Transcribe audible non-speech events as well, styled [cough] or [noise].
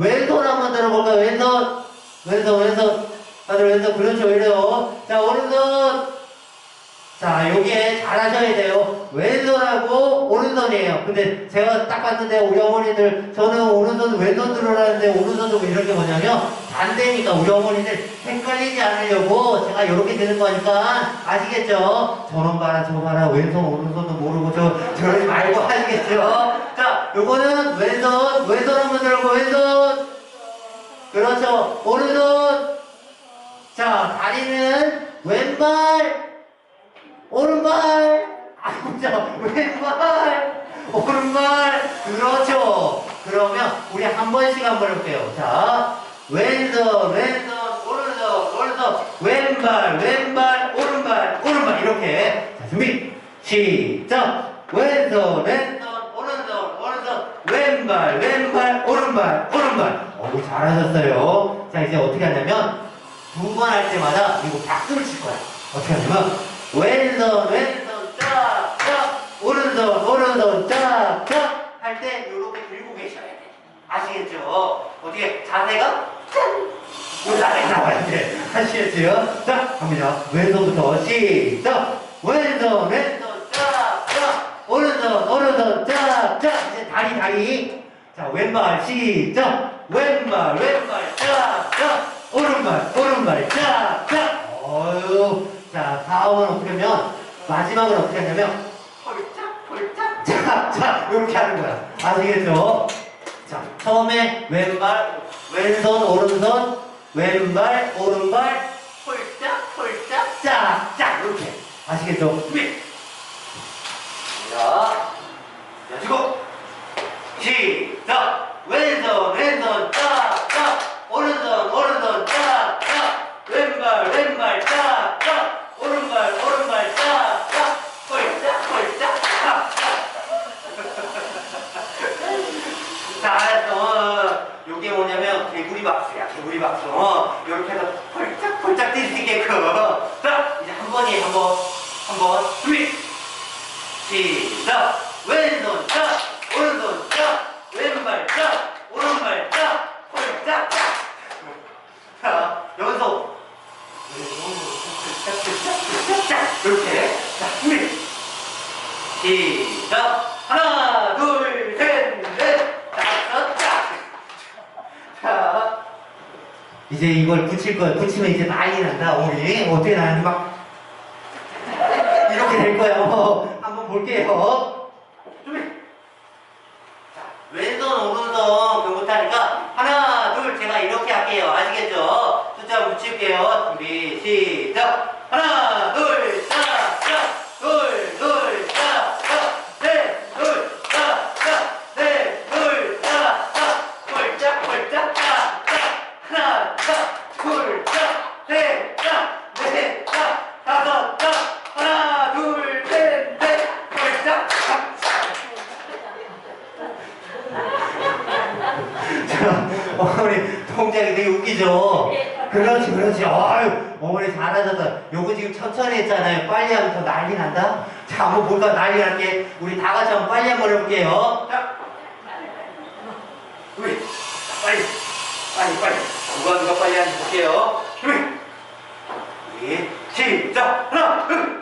왼손 한번 들어볼까요? 왼손. 왼손, 왼손. 다들 왼손. 그렇죠. 이래요. 자, 오른손. 자, 여기에 잘하셔야 돼요. 왼손하고 오른손이에요. 근데 제가 딱 봤는데 우리 어머니들 저는 오른손 왼손 들어라는데 오른손도 왜 이렇게 뭐냐면 반대니까 우리 어머니들 헷갈리지 않으려고 제가 이렇게 되는 거니까 아시겠죠? 저런 봐라 저 봐라 왼손 오른손도 모르고 저 저러지 말고 [laughs] 아시겠죠? 자, 요거는 왼손 왼손 한번 들고 왼손 그렇죠. 오른손 자, 다리는 왼발 자 왼발 오른발. 그렇죠. 그러면 우리 한 번씩 한번 해볼게요. 자 왼손 왼손 오른손 오른손. 왼발 왼발 오른발 오른발. 이렇게. 자 준비. 시작. 왼손 왼손 오른손 오른손. 왼발 왼발 오른발 오른발. 어우 잘하셨어요. 자 이제 어떻게 하냐면 두 번 할 때마다 이거 박수를 칠 거야. 어떻게 하냐면 왼손 왼손 쫙쫙 오른손 오른손 쫙쫙 할 때 이렇게 들고 계셔야 돼. 아시겠죠? 어떻게 자세가 짠! 올라가 나와야 돼 아시겠죠? 자 갑니다. 왼손부터 시작. 왼손 왼손 쫙쫙 오른손 오른손 쫙쫙 이제 다리 다리. 자 왼발 시작. 왼발 왼발 쫙쫙 오른발 오른발 쫙쫙 어유 자 다음은 어떻게 하면 마지막은 어떻게 하냐면 홀짝 홀짝. 자자. 이렇게 하는 거야 아시겠죠? 자 처음에 왼발 왼손 오른손 왼발 오른발. 홀짝 홀짝. 짝 짝 이렇게. 아시겠죠? 준비. 자 야지고. 시작 왼손 왼손 짝짝 오른손 오른손 짝짝 왼발 왼발 짝짝 오른발 오른발 짝짝 홀짝 홀짝 짝짝 잘했어 요게 뭐냐면 개구리 개구리 박수 어, 요렇게 해서 홀짝 뛸 수 있게끔 자 이제 한 번에 한번 한번 준비 시작 왼손 짝 오른손 짝 왼발 짝 오른발 짝 홀짝 자 연속 짝짝짝짝짝 이렇게 자 준비 시작 하나 둘셋넷 다섯 짝자 이제 이걸 붙일 거야 붙이면 이제 난리 난다 우리 어떻게 나는지 막 이렇게 될 거야. 어, 한번 볼게요. 준비. 자, 왼손, 오른손 그거부터 하니까 하나, 둘 제가 이렇게 할게요. 아시겠죠? 숫자 붙일게요. 준비, 시작. 하나, 둘, 셋, 홀짝, 홀짝, 하나, 짝, 둘, 짝, 셋, 짝, 넷, 짝, 다섯, 짝, 하나, 둘, 셋, 넷, 홀짝, 짝, 자, 어머니 동작이 되게 웃기죠? 그렇지, 그렇지. 아유, 어머니 잘하셨어. 요거 지금 천천히 했잖아요. 빨리 하면 더 난리 난다? 자, 한번 볼까? 난리 날게. 우리 다 같이 한번 빨리 한번 해볼게요. 자. 우리, 빨리. 빨리, 빨리. 누가 누가 빨리 하는지 볼게요. 준비. 예, 시작. 하나, 둘,